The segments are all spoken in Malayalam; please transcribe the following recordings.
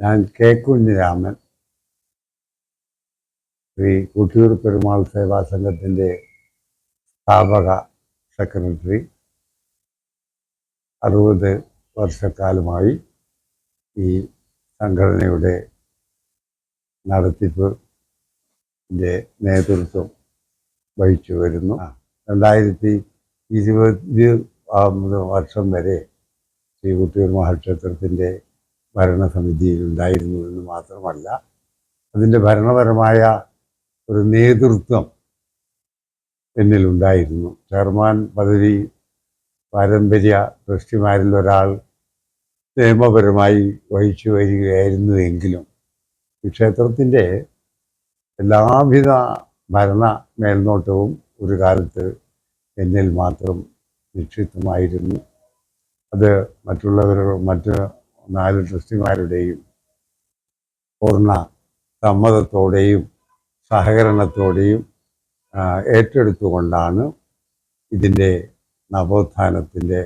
ഞാൻ കെ കുഞ്ഞിരാമൻ ശ്രീ കുട്ടിയൂർ പെരുമാൾ സേവാ സംഘത്തിന്റെ സ്ഥാപക സെക്രട്ടറി അറുപത് വർഷക്കാലമായി ഈ സംഘടനയുടെ നടത്തിപ്പിന്റെ നേതൃത്വം വഹിച്ചു വരുന്നു. രണ്ടായിരത്തി ഇരുപത് വർഷം വരെ ശ്രീ കുട്ടിയൂർ മഹാക്ഷേത്രത്തിന്റെ ഭരണസമിതിയിൽ ഉണ്ടായിരുന്നു എന്ന് മാത്രമല്ല അതിന്റെ ഭരണപരമായ ഒരു നേതൃത്വം എന്നിലുണ്ടായിരുന്നു ചെയർമാൻ പദവി പാരമ്പര്യ ട്രസ്റ്റിമാരിൽ ഒരാൾ നിയമപരമായി വഹിച്ചു വരികയായിരുന്നു എങ്കിലും ക്ഷേത്രത്തിന്റെ എല്ലാവിധ ഭരണ മേൽനോട്ടവും ഒരു കാലത്ത് എന്നിൽ മാത്രം നിക്ഷിപ്തമായിരുന്നു. അത് മറ്റുള്ളവരോ മറ്റ് നാല് ട്രസ്റ്റിമാരുടെയും പൂർണ സമ്മതത്തോടെയും സഹകരണത്തോടെയും ഏറ്റെടുത്തുകൊണ്ടാണ് ഇതിന്റെ നവോത്ഥാനത്തിന്റെ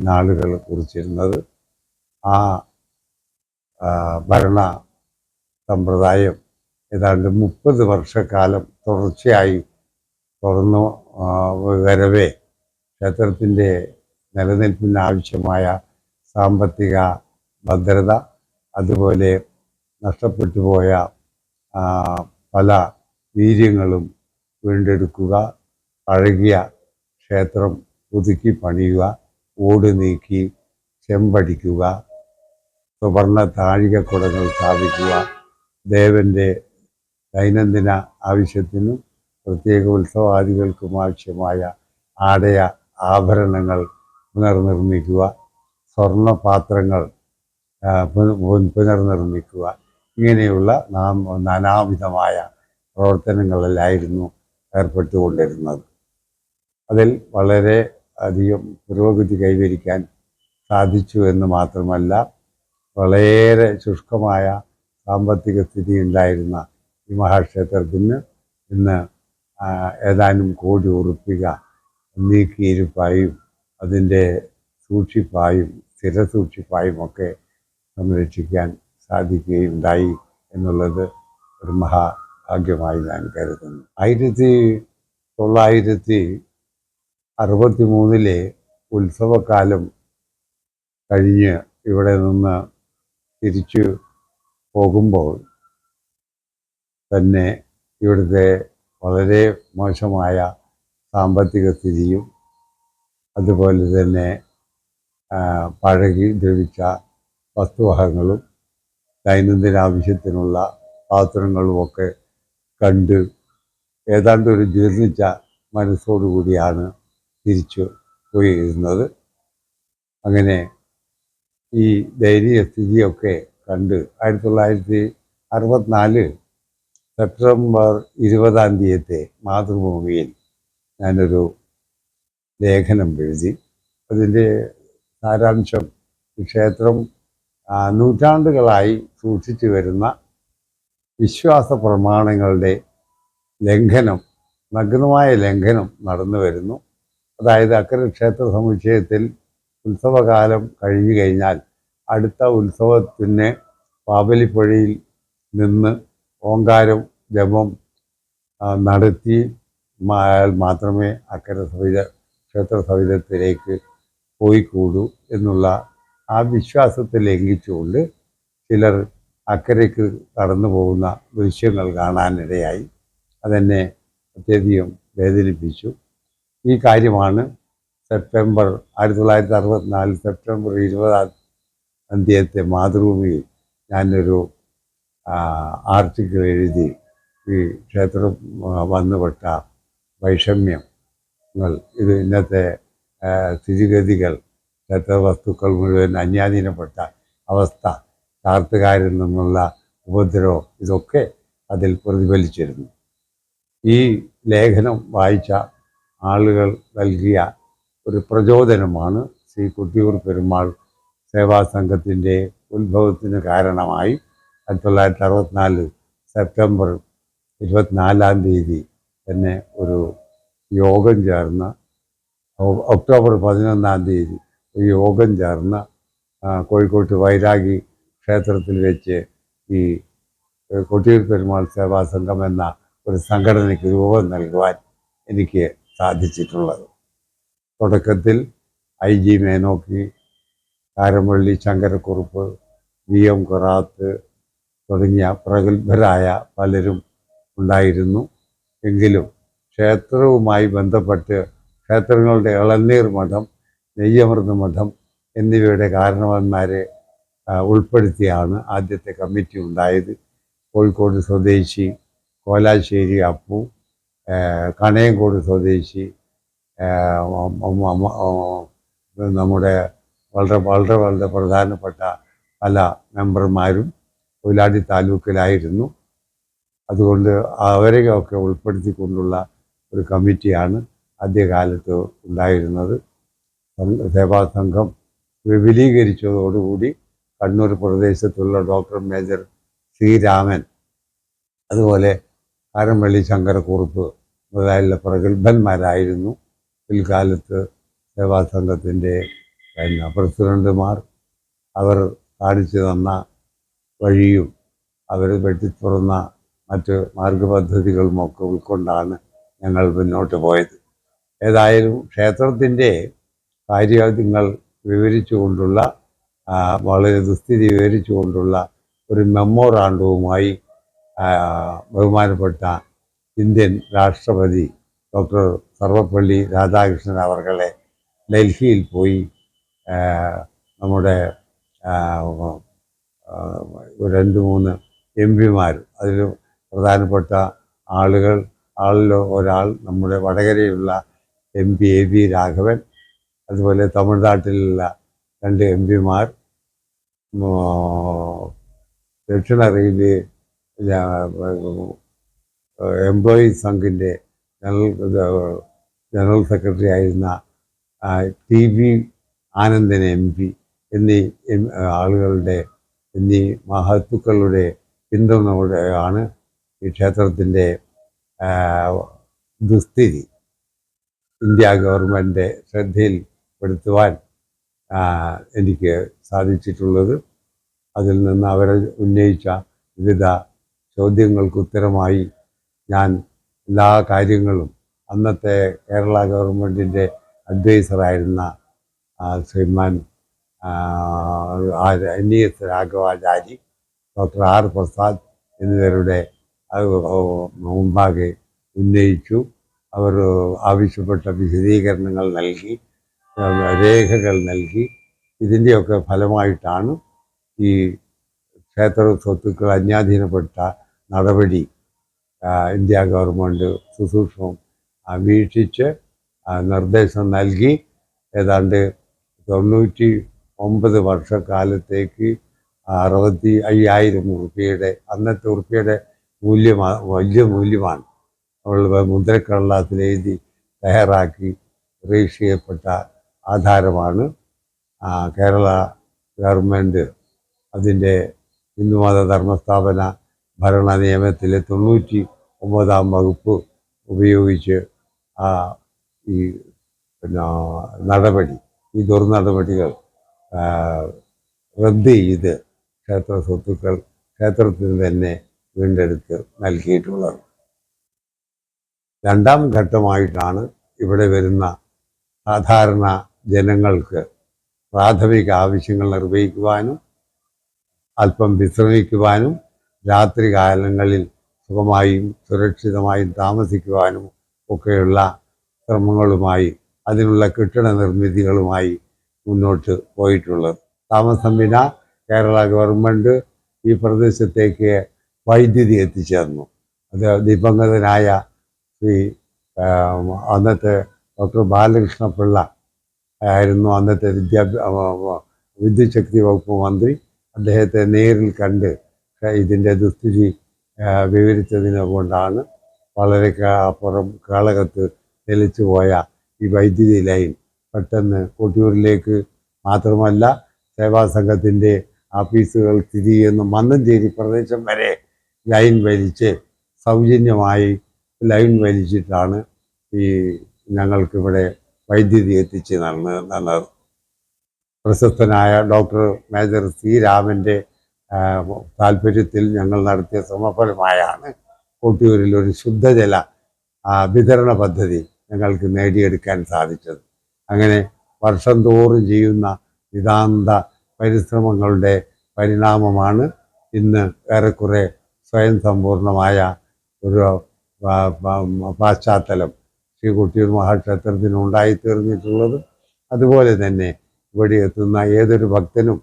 നാളുകൾ കുറിച്ചിരുന്നത്. ആ ഭരണ സമ്പ്രദായം ഏതാണ്ട് മുപ്പത് വർഷക്കാലം തുടർച്ചയായി തുറന്നു വരവേ ക്ഷേത്രത്തിന്റെ നിലനിൽപ്പിന് ആവശ്യമായ സാമ്പത്തിക ഭദ്രത അതുപോലെ നഷ്ടപ്പെട്ടു പോയ പല വീര്യങ്ങളും വീണ്ടെടുക്കുക പഴകിയ ക്ഷേത്രം പുതുക്കി പണിയുക ഓട് നീക്കി ചെമ്പടിക്കുക സുവർണ താഴികക്കുടങ്ങൾ സ്ഥാപിക്കുക ദേവന്റെ ദൈനംദിന ആവശ്യത്തിനും പ്രത്യേക ഉത്സവാദികൾക്കും ആവശ്യമായ ആടയ ആഭരണങ്ങൾ പുനർനിർമ്മിക്കുക സ്വർണപാത്രങ്ങൾ പുനർനിർമ്മിക്കുക. ഇങ്ങനെയുള്ള നാം നാനാവിധമായ പ്രവർത്തനങ്ങളിലായിരുന്നു ഏർപ്പെട്ടുകൊണ്ടിരുന്നത്. അതിൽ വളരെ അധികം പുരോഗതി കൈവരിക്കാൻ സാധിച്ചു എന്ന് മാത്രമല്ല വളരെ ശുഷ്കമായ സാമ്പത്തിക സ്ഥിതി ഉണ്ടായിരുന്ന ഈ മഹാക്ഷേത്രത്തിന് ഇന്ന് ഏതാനും കോടി ഉറുപ്പിക നീക്കിയിരിപ്പായും അതിന്റെ സൂക്ഷിപ്പായും സ്ഥിരസൂക്ഷിപ്പായും ഒക്കെ സംരക്ഷിക്കാൻ സാധിക്കുകയുണ്ടായി എന്നുള്ളത് ഒരു മഹാഭാഗ്യമായി ഞാൻ കരുതുന്നു. ആയിരത്തി തൊള്ളായിരത്തി അറുപത്തി മൂന്നിലെ ഉത്സവകാലം കഴിഞ്ഞ് ഇവിടെ നിന്ന് തിരിച്ചു പോകുമ്പോൾ തന്നെ ഇവിടുത്തെ വളരെ മോശമായ സാമ്പത്തിക സ്ഥിതിയും അതുപോലെ തന്നെ പഴകി ദ്രവിച്ച വസ്തുവകങ്ങളും ദൈനംദിന ആവശ്യത്തിനുള്ള പാത്രങ്ങളുമൊക്കെ കണ്ട് ഏതാണ്ട് ഒരു ജീർണിച്ച മനസ്സോടുകൂടിയാണ് തിരിച്ചു പോയിരുന്നത്. അങ്ങനെ ഈ ദയനീയ സ്ഥിതിയൊക്കെ കണ്ട് ആയിരത്തി തൊള്ളായിരത്തി അറുപത്തിനാല് സെപ്റ്റംബർ ഇരുപതാം തീയതി മാതൃഭൂമിയിൽ ഞാനൊരു ലേഖനം എഴുതി. അതിന്റെ സാരാംശം. ഈ ക്ഷേത്രം നൂറ്റാണ്ടുകളായി സൂക്ഷിച്ചു വരുന്ന വിശ്വാസ പ്രമാണങ്ങളുടെ ലംഘനം നഗ്നമായ ലംഘനം നടന്നു വരുന്നു. അതായത് അക്കരെ ക്ഷേത്ര സമുച്ചയത്തിൽ ഉത്സവകാലം കഴിഞ്ഞു കഴിഞ്ഞാൽ അടുത്ത ഉത്സവത്തിന് പാവലിപ്പുഴയിൽ നിന്ന് ഓങ്കാരം ജപം നടത്തി മാത്രമേ അക്കരെ സവിധ ക്ഷേത്ര സവിധത്തിലേക്ക് പോയിക്കൂടൂ എന്നുള്ള ആ വിശ്വാസത്തെ ലംഘിച്ചുകൊണ്ട് ചിലർ അക്കരയ്ക്ക് കടന്നു പോകുന്ന ദൃശ്യങ്ങൾ കാണാനിടയായി. അതെന്നെ അത്യധികം വേദനിപ്പിച്ചു. ഈ കാര്യമാണ് സെപ്റ്റംബർ ആയിരത്തി തൊള്ളായിരത്തി അറുപത്തിനാല് സെപ്റ്റംബർ ഇരുപതാം അന്ത്യത്തെ മാതൃഭൂമിയിൽ ഞാനൊരു ആർട്ടിക്കിൾ എഴുതി ഈ ക്ഷേത്രം വന്നുപെട്ട വൈഷമ്യങ്ങൾ ഇത് ഇന്നത്തെ സ്ഥിതിഗതികൾ ഇന്നത്തെ വസ്തുക്കൾ മുഴുവൻ അന്യാധീനപ്പെട്ട അവസ്ഥ ചാർത്തുകാരിൽ നിന്നുള്ള ഉപദ്രവം ഇതൊക്കെ അതിൽ പ്രതിഫലിച്ചിരുന്നു. ഈ ലേഖനം വായിച്ച ആളുകൾ നൽകിയ ഒരു പ്രചോദനമാണ് ശ്രീ കുട്ടിയൂർ പെരുമാൾ സേവാ സംഘത്തിന്റെ ഉത്ഭവത്തിന് കാരണമായി ആയിരത്തി തൊള്ളായിരത്തി അറുപത്തിനാല് സെപ്റ്റംബർ ഇരുപത്തിനാലാം തീയതി തന്നെ ഒരു യോഗം ചേർന്ന് ഒക്ടോബർ പതിനൊന്നാം തീയതി ഒരു യോഗം ചേർന്ന് കോഴിക്കോട്ട് വൈരാഗി ക്ഷേത്രത്തിൽ വെച്ച് ഈ കൊട്ടിയൂർ പെരുമാൾ സേവാ സംഘം എന്ന ഒരു സംഘടനയ്ക്ക് രൂപം നൽകുവാൻ എനിക്ക് സാധിച്ചിട്ടുള്ളത്. തുടക്കത്തിൽ ഐ ജി മേനോക്കി കാരമള്ളി ശങ്കരക്കുറുപ്പ് വി എം കൊറാത്ത് തുടങ്ങിയ പ്രഗത്ഭരായ പലരും ഉണ്ടായിരുന്നു. എങ്കിലും ക്ഷേത്രവുമായി ബന്ധപ്പെട്ട് ക്ഷേത്രങ്ങളുടെ ഇളനീർ മഠം നെയ്യമൃത മഠം എന്നിവയുടെ കാരണവന്മാരെ ഉൾപ്പെടുത്തിയാണ് ആദ്യത്തെ കമ്മിറ്റി ഉണ്ടായത്. കോഴിക്കോട് സ്വദേശി കോലാശ്ശേരി അപ്പു കണയംകോട് സ്വദേശി നമ്മുടെ വളരെ വളരെ വളരെ പ്രധാനപ്പെട്ട പല മെമ്പർമാരും കൊയിലാടി താലൂക്കിലായിരുന്നു. അതുകൊണ്ട് അവരെയൊക്കെ ഉൾപ്പെടുത്തിക്കൊണ്ടുള്ള ഒരു കമ്മിറ്റിയാണ് ആദ്യകാലത്ത് ഉണ്ടായിരുന്നത്. സം- സേവാ സംഘം വിപുലീകരിച്ചതോടുകൂടി കണ്ണൂർ പ്രദേശത്തുള്ള ഡോക്ടർ മേജർ ശ്രീരാമൻ അതുപോലെ കാരമ്പള്ളി ശങ്കരക്കുറുപ്പ് മുതലായുള്ള പ്രഗത്ഭന്മാരായിരുന്നു. പിൽക്കാലത്ത് സേവാ സംഘത്തിന്റെ പ്രസിഡന്റുമാർ അവർ കാണിച്ചു തന്ന വഴിയും അവർ വെട്ടിത്തുറന്ന മറ്റ് മാർഗപദ്ധതികളുമൊക്കെ ഉൾക്കൊണ്ടാണ് ഞങ്ങൾ മുന്നോട്ട് പോയത്. ഏതായാലും ക്ഷേത്രത്തിന്റെ കാര്യങ്ങൾ വിവരിച്ചുകൊണ്ടുള്ള വളരെ ദുസ്ഥിതി വിവരിച്ചുകൊണ്ടുള്ള ഒരു മെമ്മോറാണ്ടവുമായി ബഹുമാനപ്പെട്ട ഇന്ത്യൻ രാഷ്ട്രപതി ഡോക്ടർ സർവപ്പള്ളി രാധാകൃഷ്ണൻ അവർകളെ ഡൽഹിയിൽ പോയി നമ്മുടെ രണ്ട് മൂന്ന് എം പിമാർ അതിൽ പ്രധാനപ്പെട്ട ആളുകൾ ആളിലോ ഒരാൾ നമ്മുടെ വടകരയുള്ള M P A V Raghavan അതുപോലെ തമിഴ്നാട്ടിലുള്ള രണ്ട് എം പിമാർ ദക്ഷിണ റെയിൽവേ എംപ്ലോയീസ് സംഘിന്റെ ജനറൽ ജനറൽ സെക്രട്ടറി ആയിരുന്ന T V Anandan M P എന്നീ ആളുകളുടെ എന്നീ മഹത്തുക്കളുടെ പിന്തുണയോടെയാണ് ഈ ക്ഷേത്രത്തിന്റെ ദുസ്ഥിതി. ഇന്ത്യ ഗവൺമെന്റ് ശ്രദ്ധയിൽപ്പെടുത്തുവാൻ എനിക്ക് സാധിച്ചിട്ടുള്ളത്. അതിൽ നിന്ന് അവർ ഉന്നയിച്ച വിവിധ ചോദ്യങ്ങൾക്ക് ഉത്തരമായി ഞാൻ എല്ലാ കാര്യങ്ങളും അന്നത്തെ കേരള ഗവൺമെന്റിന്റെ അഡ്വൈസറായിരുന്ന Shriman N E S Raghavachari doctor R Prasad എന്നിവരുടെ മുമ്പാകെ ഉന്നയിച്ചു. അവർ ആവശ്യപ്പെട്ട വിശദീകരണങ്ങൾ നൽകി രേഖകൾ നൽകി. ഇതിന്റെയൊക്കെ ഫലമായിട്ടാണ് ഈ ക്ഷേത്ര സ്വത്തുക്കൾ അന്യാധീനപ്പെട്ട നടപടി ഇന്ത്യ ഗവൺമെന്റ് സുസൂക്ഷ്മം വീക്ഷിച്ച് നിർദ്ദേശം നൽകി. ഏതാണ്ട് തൊണ്ണൂറ്റി ഒമ്പത് വർഷക്കാലത്തേക്ക് അറുപത്തി അയ്യായിരം ഉറുപ്പിയുടെ അന്നത്തെ ഉറുപ്പിയുടെ മൂല്യമാണ് വലിയ മൂല്യമാണ്. നമ്മൾ മുദ്രക്കടലാസിൽ എഴുതി തയ്യാറാക്കി രജിസ്റ്റർ ചെയ്യപ്പെട്ട ആധാരമാണ്. കേരള ഗവൺമെന്റ് അതിന്റെ ഹിന്ദുമത ധർമ്മസ്ഥാപന ഭരണ നിയമത്തിലെ തൊണ്ണൂറ്റി ഒമ്പതാം വകുപ്പ് ഉപയോഗിച്ച് ഈ പിന്നെ നടപടി ഈ ദുർനടപടികൾ റദ്ദ് ചെയ്ത് ക്ഷേത്ര സ്വത്തുക്കൾ ക്ഷേത്രത്തിന് തന്നെ വീണ്ടെടുത്ത് നൽകിയിട്ടുള്ളത്. രണ്ടാം ഘട്ടമായിട്ടാണ് ഇവിടെ വരുന്ന സാധാരണ ജനങ്ങൾക്ക് പ്രാഥമിക ആവശ്യങ്ങൾ നിർവഹിക്കുവാനും അല്പം വിശ്രമിക്കുവാനും രാത്രി കാലങ്ങളിൽ സുഖമായും സുരക്ഷിതമായും താമസിക്കുവാനും ഒക്കെയുള്ള ശ്രമങ്ങളുമായി അതിനുള്ള കെട്ടിട നിർമ്മിതികളുമായി മുന്നോട്ട് പോയിട്ടുള്ളത്. താമസം വിന കേരള ഗവൺമെന്റ് ഈ പ്രദേശത്തേക്ക് വൈദ്യുതി എത്തിച്ചേർന്നു. അത് ദിവംഗതനായ ശ്രീ അന്നത്തെ ഡോക്ടർ ബാലകൃഷ്ണ പിള്ള ആയിരുന്നു അന്നത്തെ വിദ്യാഭ്യാസ വിദ്യുശക്തി വകുപ്പ് മന്ത്രി. അദ്ദേഹത്തെ നേരിൽ കണ്ട് ഇതിന്റെ ദുസ്ഥിതി വിവരിച്ചതിനെ കൊണ്ടാണ് വളരെ അപ്പുറം കാളകത്ത് തെളിച്ചു പോയ ഈ വൈദ്യുതി ലൈൻ പെട്ടെന്ന് കൊട്ടിയൂരിലേക്ക് മാത്രമല്ല സേവാ സംഘത്തിന്റെ ആഫീസുകൾ സ്ഥിതി ചെയ്യുന്ന മന്നഞ്ചേരി പ്രദേശം വരെ ലൈൻ വലിച്ച് സൗജന്യമായി ലൈൻ വലിച്ചിട്ടാണ് ഈ ഞങ്ങൾക്കിവിടെ വൈദ്യുതി എത്തിച്ച് നടന്ന് തന്നത് പ്രശസ്തനായ ഡോക്ടർ മേജർ സി രാമന്റെ താല്പര്യത്തിൽ ഞങ്ങൾ നടത്തിയ സമഫലമായാണ് കൊട്ടിയൂരിൽ ഒരു ശുദ്ധജല വിതരണ പദ്ധതി ഞങ്ങൾക്ക് നേടിയെടുക്കാൻ സാധിച്ചത്. അങ്ങനെ വർഷം തോറും ചെയ്യുന്ന നിതാന്ത പരിശ്രമങ്ങളുടെ പരിണാമമാണ് ഇന്ന് ഏറെക്കുറെ സ്വയം സമ്പൂർണമായ ഒരു പാശ്ചാത്തലം ശ്രീ കൊട്ടിയൂർ മഹാക്ഷേത്രത്തിന് ഉണ്ടായിത്തീർന്നിട്ടുള്ളത്. അതുപോലെ തന്നെ ഇവിടെ എത്തുന്ന ഏതൊരു ഭക്തനും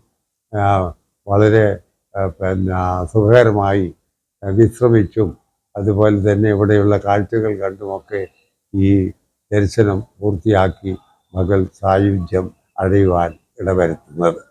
വളരെ പിന്നെ സുഖകരമായി വിശ്രമിച്ചും അതുപോലെ തന്നെ ഇവിടെയുള്ള കാഴ്ചകൾ കണ്ടുമൊക്കെ ഈ ദർശനം പൂർത്തിയാക്കി മകൾ സായുജ്യം അടയുവാൻ ഇടവരുത്തുന്നത്.